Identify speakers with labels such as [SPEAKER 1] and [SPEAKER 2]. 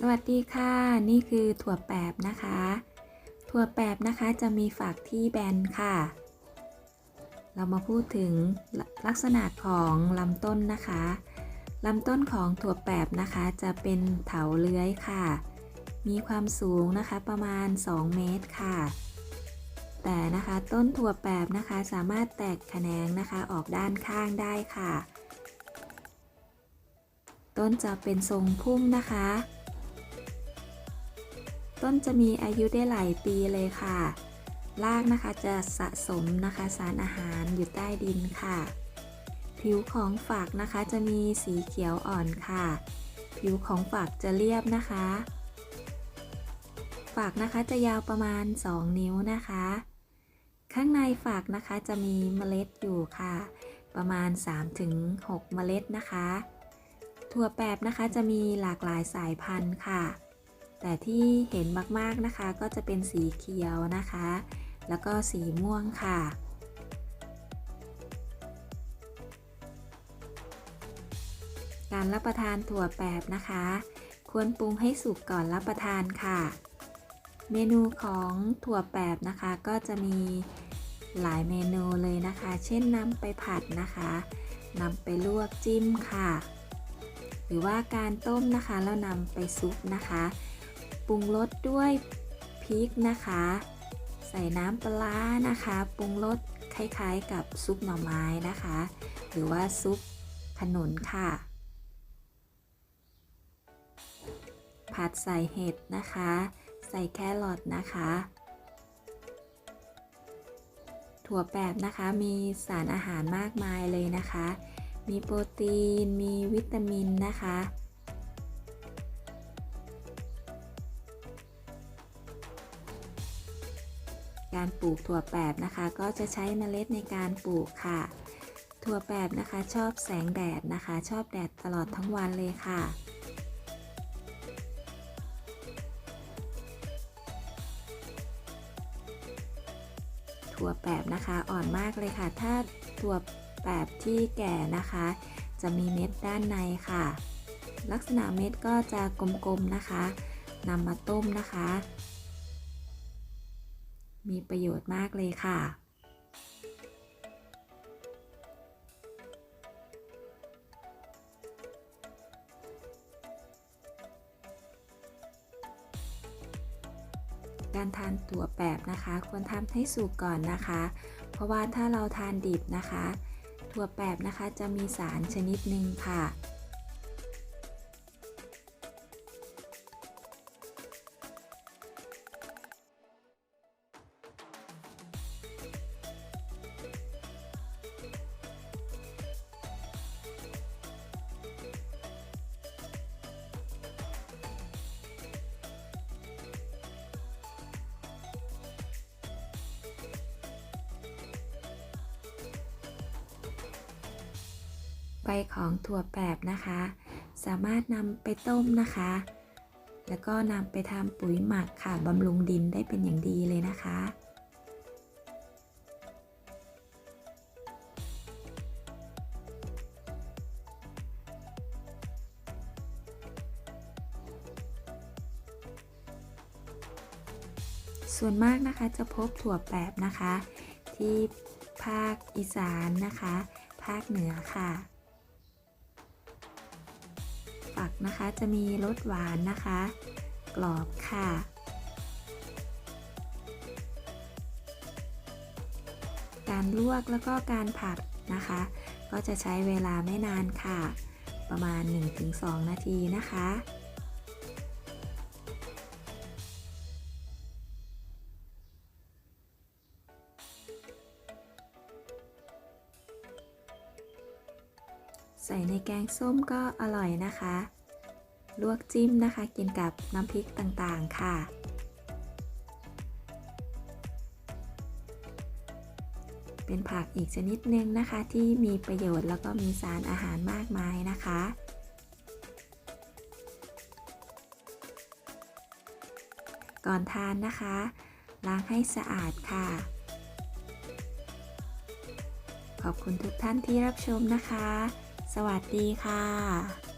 [SPEAKER 1] สวัสดีค่ะ นี่คือถั่วแปบนะคะ ถั่วแปบนะคะจะมีฝักที่แบนค่ะ เรามาพูดถึงลลักษณะของลำต้นนะคะลำต้นของถั่วแปบนะคะจะเป็นเถาเลื้อยค่ะ มีความสูงนะคะประมาณ 2 เมตรค่ะ แต่นะคะต้นถั่วแปบนะคะสามารถแตกแขนงนะคะออกด้านข้างได้ค่ะ ต้นจะเป็นทรงพุ่มนะคะ ต้นจะมีอายุได้หลายปีเลยค่ะ รากนะคะจะสะสมนะคะสารอาหารอยู่ใต้ดินค่ะ ผิวของฝักนะคะจะมีสีเขียวอ่อนค่ะ ผิวของฝักจะเรียบนะคะ ฝักนะคะจะยาวประมาณ 2 นิ้วนะคะ ข้างในฝักนะคะจะมีเมล็ดอยู่ค่ะ ประมาณ 3-6 เมล็ดนะคะ ถั่วแปบนะคะจะมีหลากหลายสายพันธุ์ค่ะ แต่ที่เห็นมากๆนะคะก็จะเป็นสีเขียวนะคะ แล้วก็สีม่วงค่ะการรับประทานถั่วแปบนะคะ ควรปรุงให้สุกก่อนรับประทานค่ะ เมนูของถั่วแปบนะคะก็จะมีหลายเมนูเลยนะคะ เช่นนำไปผัดนะคะนำไปลวกจิ้มค่ะ หรือว่าการต้มนะคะแล้วนำไปซุปนะคะ ปรุงรสด้วยพริกนะคะ ใส่น้ำปลานะคะ ปรุงรสคล้ายๆกับซุปหน่อไม้นะคะ หรือว่าซุปขนุนค่ะ ผัดใส่เห็ดนะคะ ใส่แครอทนะคะ ถั่วแปบนะคะมีสารอาหารมากมายเลยนะคะ มีโปรตีน มีวิตามินนะคะ การปลูกถั่วแปบนะคะ ก็จะใช้เมล็ดในการปลูกค่ะ ถั่วแปบนะคะชอบแสงแดดนะคะ ชอบแดดตลอดทั้งวันเลยค่ะถั่วแปบนะคะอ่อนมากเลยค่ะ ถ้าถั่วแปบที่แก่นะคะ จะมีเม็ดด้านในค่ะ ลักษณะเม็ดก็จะกลมๆนะคะนำมาต้มนะคะ มีประโยชน์มากเลยค่ะ การทานถั่วแปบนะคะ ควรทำให้สุกก่อนนะคะ เพราะว่าถ้าเราทานดิบนะคะ ถั่วแปบนะคะจะมีสารชนิดหนึ่งค่ะ ใบของถั่วแปบนะคะ สามารถนำไปต้มนะคะ แล้วก็นำไปทำปุ๋ยหมักค่ะบำรุงดินได้เป็นอย่างดีเลยนะคะส่วนมากนะคะจะพบถั่วแปบนะคะ ที่ภาคอีสานนะคะ ภาคเหนือค่ะ นะคะ จะมีรสหวานนะคะ กรอบค่ะ การลวกแล้วก็การผัดนะคะ ก็จะใช้เวลาไม่นานค่ะ ประมาณ 1-2 นาทีนะคะใส่ในแกงส้มก็อร่อยนะคะ ลวกจิ้มนะคะ กินกับน้ำพริกต่างๆค่ะ เป็นผักอีกชนิดหนึ่งนะคะ ที่มีประโยชน์แล้วก็มีสารอาหารมากมายนะคะก่อนทานนะคะ ล้างให้สะอาดค่ะ ขอบคุณทุกท่านที่รับชมนะคะ สวัสดีค่ะ